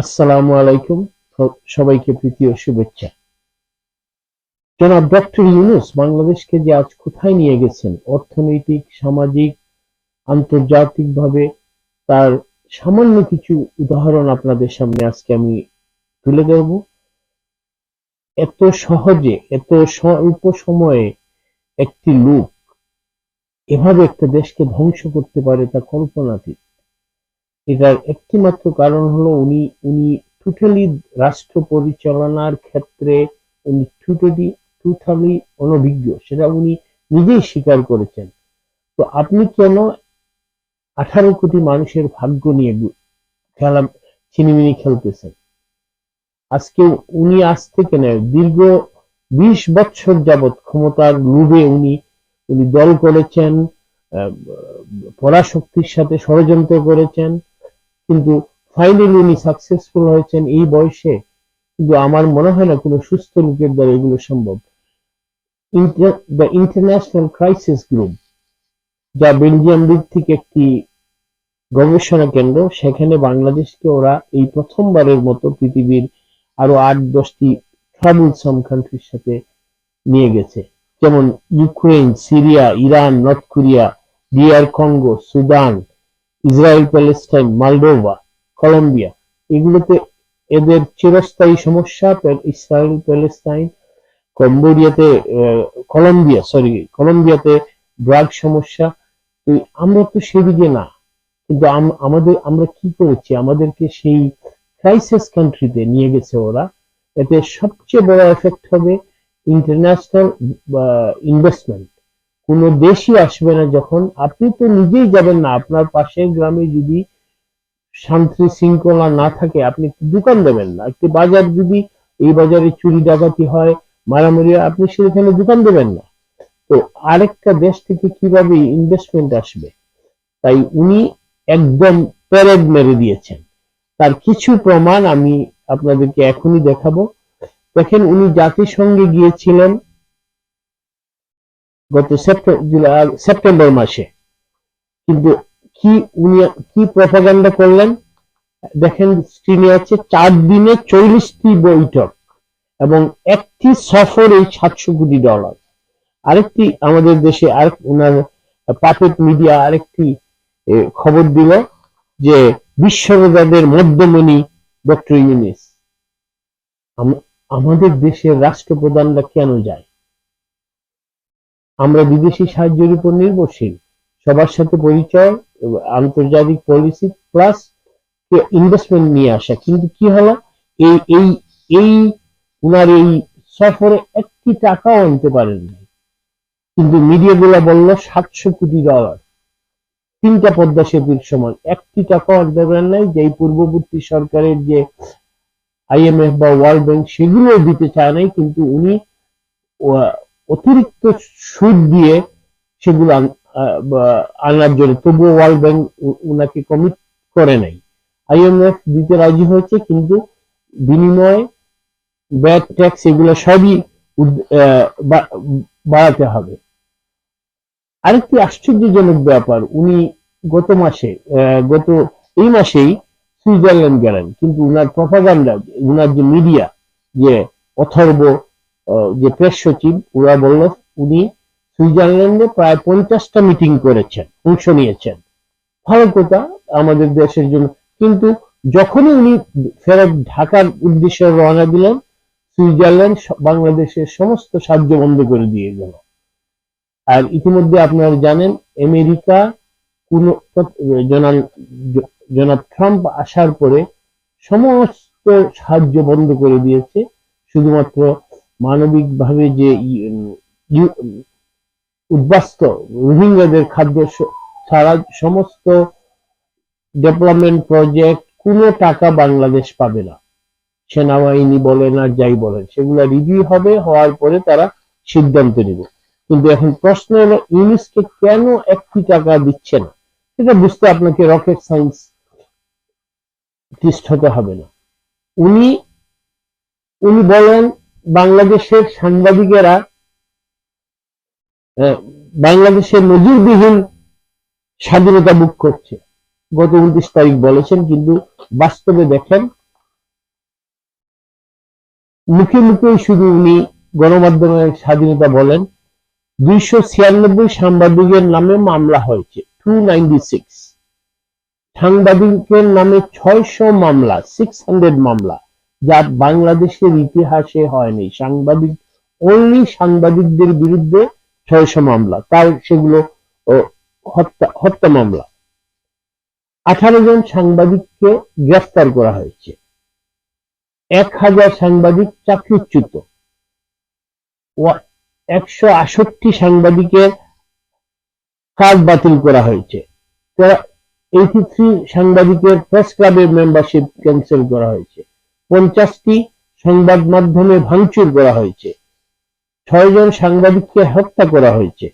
আসসালামু আলাইকুম। সবাইকে প্রীতি ও শুভেচ্ছা। জনাব ডক্টর ইউনুস, বাংলাদেশকে যে আজ কোথায় নিয়ে গেছেন? অর্থনৈতিক, সামাজিক, আন্তর্জাতিকভাবে তার সামান্য কিছু উদাহরণ আপনাদের সামনে আজকে আমি তুলে ধরব। এত সহজে, এত স্বল্প সময়ে একটি লোক এভাবে একটা দেশকে ধ্বংস করতে পারে তা কল্পনাতীত। এটার একটি মাত্র কারণ হলো উনি উনি টোটালি রাষ্ট্র পরিচালনার ক্ষেত্রে উনি টোটালি টোটালি অনভিজ্ঞ। সেটা উনি নিজেই স্বীকার করেছেন। তো আপনি কেন আঠারো কোটি মানুষের ভাগ্য নিয়ে খেলা, ছিনিমিনি খেলতেছেন? আজকে উনি আজ থেকে নয় দীর্ঘ বিশ বছর যাবৎ ক্ষমতার লোভে উনি উনি দল করেছেন পরাশক্তির সাথে ষড়যন্ত্র করেছেন কিন্তু ফাইনালি উনি সাকসেসফুল হয়েছেন এই বয়সে, কিন্তু আমার মনে হয় না কোনো সুস্থ লোকের দ্বারা এগুলো সম্ভব। দ্য ইন্টারন্যাশনাল ক্রাইসিস গ্রুপ যা বেলজিয়াম থেকে একটি গবেষণা কেন্দ্র, সেখানে বাংলাদেশকে ওরা এই প্রথমবারের মতো পৃথিবীর আরও আট দশটি ট্রাবলসাম কান্ট্রির সাথে নিয়ে গেছে। যেমন Ukraine Syria, Iran, North Korea DR Congo, Sudan Israel, Palestine, Moldova, Colombia, এগুলোতে এদের চিরস্থায়ী সমস্যা ইসরায়েল, প্যালেস্টাইন, কম্বোডিয়াতে কলম্বিয়া সরি কলম্বিয়াতে ড্রাগ সমস্যা। আমরা তো সেদিকে না, কিন্তু আম- আমাদের, আমরা কি করেছি? আমাদেরকে সেই ক্রাইসিস কান্ট্রিতে নিয়ে গেছে ওরা। এতে সবচেয়ে বড় এফেক্ট হবে ইন্টারন্যাশনাল ইনভেস্টমেন্ট কোন দেশই আসবে না যখন। আপনি তো নিজেই যাবেন না। আপনার পাশের গ্রামে যদি শান্তি শৃঙ্খলা না থাকে, আপনি একটি দোকান দেবেন না। একটি বাজার যদি এই বাজারে চুরি ডাকাতি হয়, মারামারি আপনি সেখানে দোকান দেবেন না। তো আরেকটা দেশ থেকে কীভাবে ইনভেস্টমেন্ট আসবে? তাই উনি একদম প্যারেড মেরে দিয়েছেন। তার কিছু প্রমাণ আমি আপনাদেরকে এখনই দেখাবো। দেখেন, উনি জাতিসংঘে গিয়েছিলেন। গত সেপ্টে- সেপ্টেম্বর মাসে। কিন্তু কি উনি, কি প্রপাগান্ডা করলেন? দেখেন স্ক্রিনে আছে চার দিনে চল্লিশটি বৈঠক এবং একটি সফর এই সাতশো কোটি ডলার আরেকটি আমাদের দেশে আর ওনার পাপেট মিডিয়া আরেকটি খবর দিল যে বিশ্বরোজাদের মধ্যমণি ডক্টর ইউনিস। আম- আমাদের দেশের রাষ্ট্রপ্রধানরা কেন যায়? আমরা বিদেশি সাহায্যের উপর নির্ভরশীল। সবার সাথে পরিচয়, আন্তর্জাতিক পলিসি প্লাস ইনভেস্টমেন্ট নিয়ে আসা। কিন্তু কি হলো? এই এই এই উনার এই সফরে একটি টাকাও আনতে পারেন নাই। কিন্তু মিডিয়াগুলো বলল, সাতশো কোটি ডলার তিনটা পদ্মা সেতুর সমান। একটি টাকাও আনতে পারেন নাই যে পূর্ববর্তী সরকারের যে আইএমএফ বা ওয়ার্ল্ড ব্যাংক সেগুলো দিতে চায় নাই, কিন্তু উনি অতিরিক্ত সুদ দিয়ে সেগুলো আনার জন্য। তবুও ওয়ার্ল্ড ব্যাংক উনাকে কমিট করে নাই। আইএমএফ দিতে রাজি হয়েছে, কিন্তু বিনিময়ে ব্যাড ট্যাক্স এগুলো সবই বাড়াতে হবে। আরেকটি আশ্চর্যজনক ব্যাপার, উনি গত মাসে গত এই মাসেই সুইজারল্যান্ড গেলেন, কিন্তু উনার প্রপাগান্ডা উনার যে মিডিয়া যে অথর্ব যে প্রেস সচিব, ওরা বলল, উনি সুইজারল্যান্ডে প্রায় পঞ্চাশটা মিটিং করেছেন, অংশ নিয়েছেন। ভালো কথা? আমাদের দেশের জন্য। কিন্তু যখনই উনি ফেরত ঢাকার উদ্দেশ্যে রওনা দিলেন, সুইজারল্যান্ড বাংলাদেশের সমস্ত সাহায্য বন্ধ করে দিয়ে গেল। আর ইতিমধ্যে আপনারা জানেন, আমেরিকা কোন জনাব জনাব ট্রাম্প আসার পরে সমস্ত সাহায্য বন্ধ করে দিয়েছে, শুধুমাত্র মানবিকভাবে যে উদ্বাস্ত রোহিঙ্গাদের খাদ্য ছাড়া সমস্ত ডেভেলপমেন্ট প্রজেক্ট কোনো টাকা বাংলাদেশ পাবে না। সেনাবাহিনী বলেন আর যাই বলেন সেগুলো রিভিউ হবে, হওয়ার পরে তারা সিদ্ধান্ত নেবে। কিন্তু এখন প্রশ্ন হলো, ইউনিসকে কেন একটি টাকা দিচ্ছে না? সেটা বুঝতে আপনাকে রকেট সায়েন্স হতে হবে না। উনি উনি বলেন বাংলাদেশের সাংবাদিকেরা বাংলাদেশের নজিরবিহীন স্বাধীনতা বুক করছে। গত উনত্রিশ তারিখ বলেছেন, কিন্তু বাস্তবে দেখেন, মুখে মুখে শুধু উনি গণমাধ্যমের স্বাধীনতা বলেন, দুইশো ছিয়ানব্বই সাংবাদিকের নামে মামলা হয়েছে টু নাইনটি সিক্স সাংবাদিকের নামে ছয়শো মামলা সিক্স হান্ড্রেড মামলা। যা বাংলাদেশের ইতিহাসে হয়নি। সাংবাদিক অনলি সাংবাদিকদের বিরুদ্ধে ছয়শো মামলা। তার সেগুলো হত্যা মামলা। আঠারো জন সাংবাদিককে গ্রেফতার করা হয়েছে। এক হাজার সাংবাদিক চাকরিচ্যুত। একশো আষট্টি সাংবাদিকের কাজ বাতিল করা হয়েছে। এইটি থ্রি সাংবাদিকের প্রেস ক্লাবের মেম্বারশিপ ক্যান্সেল করা হয়েছে। পঞ্চাশটি সংবাদ মাধ্যমে ভাঙচুর করা হয়েছে। ছয়জন সাংবাদিককে হত্যা করা হয়েছে।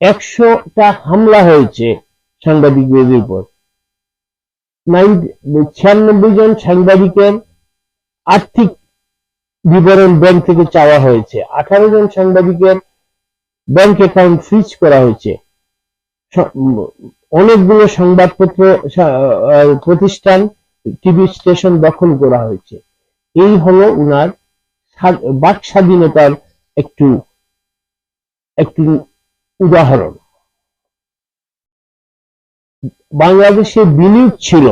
একশোটা হামলা হয়েছে সাংবাদিকদের উপর। ছিয়ানব্বই জন সাংবাদিকের আর্থিক বিবরণ ব্যাংক থেকে চাওয়া হয়েছে। আঠারো জন সাংবাদিকের ব্যাংক অ্যাকাউন্ট ফ্রিজ করা হয়েছে। অনেকগুলো সংবাদপত্র প্রতিষ্ঠান টিভি স্টেশন দখল করা হয়েছে। এই হলো উনার বাক স্বাধীনতার একটু একটি উদাহরণ। বাংলাদেশে বিনিয়োগ ছিল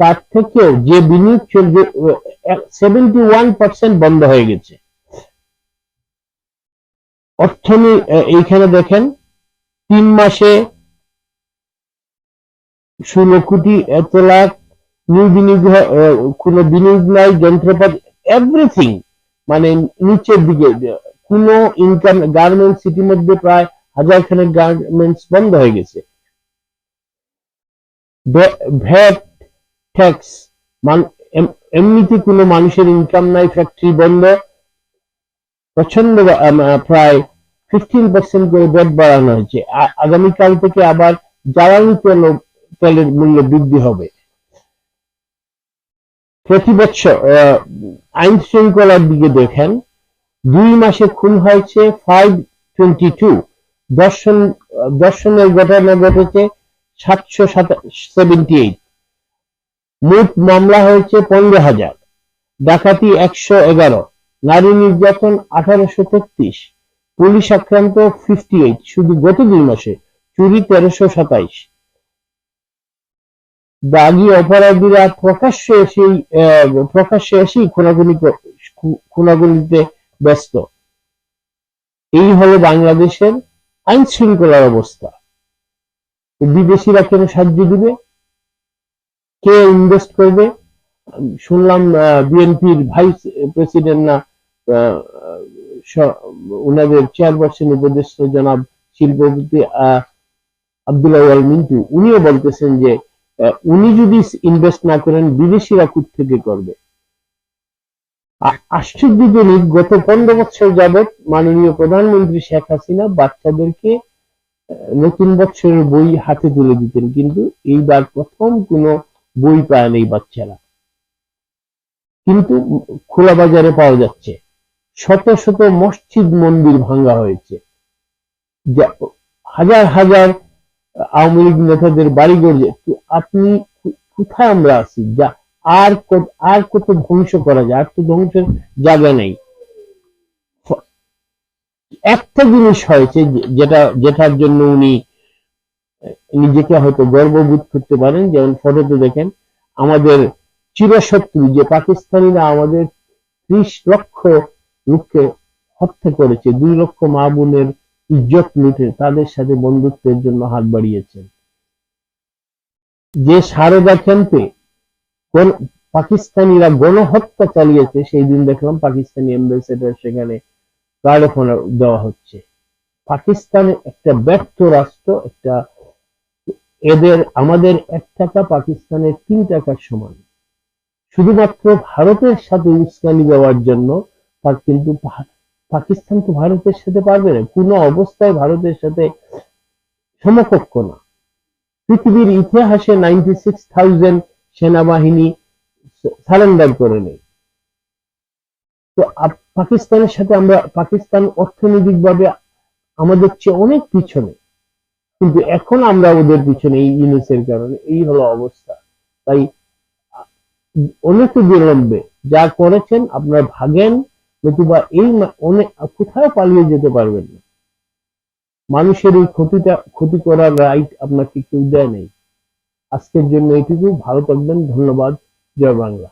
তার থেকেও যে বিনিয়োগ ছিল সেভেন্টি ওয়ান পার্সেন্ট বন্ধ হয়ে গেছে। অর্থনী আহ, এইখানে দেখেন তিন মাসে ষোলো কোটি এত লাখ নিউ বিনিয়োগ কোনো বিনিয়োগ নাই, যন্ত্রপাতি এভরিথিং মানে নিচের দিকে, কোনো ইনকাম গার্মেন্টস ইতিমধ্যে প্রায় হাজার খানেক গার্মেন্টস বন্ধ হয়ে গেছে। ভ্যাট, ট্যাক্স এমনিতে কোনো মানুষের ইনকাম নাই ফ্যাক্টরি বন্ধ। প্রচণ্ড প্রায় ফিফটিন পার্সেন্ট করে ভ্যাট বাড়ানো হয়েছে। আগামীকাল থেকে আবার জ্বালানি তেল তেলের মূল্য বৃদ্ধি হবে। প্রতি বছর আইন শৃঙ্খলার দিকে দেখেন, দুই মাসে খুন হয়েছে ফাইভ টোয়েন্টি টু দর্শন, দর্শনের ঘটনা ঘটেছে সাতশো সেভেন্টি এইট মোট মামলা হয়েছে পনেরো হাজার। ডাকাতি একশো এগারো। নারী নির্যাতন আঠারোশো তেত্রিশ। পুলিশ আক্রান্ত ফিফটি এইট শুধু গত দুই মাসে চুরি তেরোশো সাতাইশ। দাগি অপরাধীরা প্রকাশ্যে এসেই প্রকাশ্যে এসেই খুনাখুনি ক- খু- খুনাখুনিতে ব্যস্ত। এই হলো বাংলাদেশের আইন শৃঙ্খলার অবস্থা। বিদেশিরা কেন সাহায্য দিবে? কে ইনভেস্ট করবে? শুনলাম বিএনপির ভাইস প্রেসিডেন্ট না আহ, উনাদের চেয়ারপারসন উপদেষ্টা জনাব শিল্পপতি আহ, আব্দুল্লাহ মিন্টু উনিও বলতেছেন যে উনি যদি ইনভেস্ট না করেন, বিদেশিরা কুট থেকে করবে। আশ্চর্যজনক গত পনেরো বছর যাবৎ মাননীয় প্রধানমন্ত্রী শেখ হাসিনা বাচ্চাদেরকে নতুন বছরের বই হাতে তুলে দিতেন, কিন্তু এইবার প্রথম কোনো বই পায় এই বাচ্চারা। কিন্তু খোলা বাজারে পাওয়া যাচ্ছে। শত শত মসজিদ মন্দির ভাঙ্গা হয়েছে। হাজার হাজার আওয়ামী লীগ নেতাদের যে- তো আপনি কোথায় আমরা আছি? যা আর আর কত ধ্বংস করা যায়? আর তো ধ্বংসের জায়গা নেই। একটা জিনিস হয়েছে যেটা, যেটার জন্য উনি, নিজেকে হয়তো গর্ববোধ করতে পারেন, যেমন ফটোতে দেখেন, আমাদের চিরশত্রু যে পাকিস্তানিরা আমাদের ত্রিশ লক্ষ লোককে হত্যা করেছে, দুই লক্ষ মা বোনের ইজ্জত লুটে তাদের সাথে বন্ধুত্বের জন্য হাত বাড়িয়েছেন। যে সারদা ক্যাম্পে পাকিস্তানিরা গণহত্যা চালিয়েছে, সেই দিন দেখলাম পাকিস্তানি অ্যাম্বাসেডার সেখানে গার্ড দেওয়া হচ্ছে। পাকিস্তান একটা ব্যর্থ রাষ্ট্র, একটা এদের, আমাদের এক টাকা, পাকিস্তানের তিন টাকার সমান। শুধুমাত্র ভারতের সাথে উস্কানি দেওয়ার জন্য তার কিন্তু পাকিস্তান তো ভারতের সাথে পারবে না। কোনো অবস্থায় ভারতের সাথে সমকক্ষ না। পৃথিবীর ইতিহাসে নাইনটি সিক্স থাউজেন্ড সেনাবাহিনী সারেন্ডার করে নেই তো পাকিস্তানের সাথে আমরা, পাকিস্তান অর্থনৈতিকভাবে আমাদের চেয়ে অনেক পিছনে। কিন্তু এখন আমরা ওদের পিছনে এই ইউনুসের কারণে। এই হলো অবস্থা। তাই অনেক বিলম্বে যা করেছেন, আপনারা ভাগেন। নতুবা এই অনেক, কোথাও পালিয়ে যেতে পারবেন না। মানুষের এই ক্ষতিটা, ক্ষতি করার রাইট আপনাকে কেউ দেয় নেই। আজকের জন্য এইটুকু। ভালো থাকবেন। ধন্যবাদ। জয় বাংলা।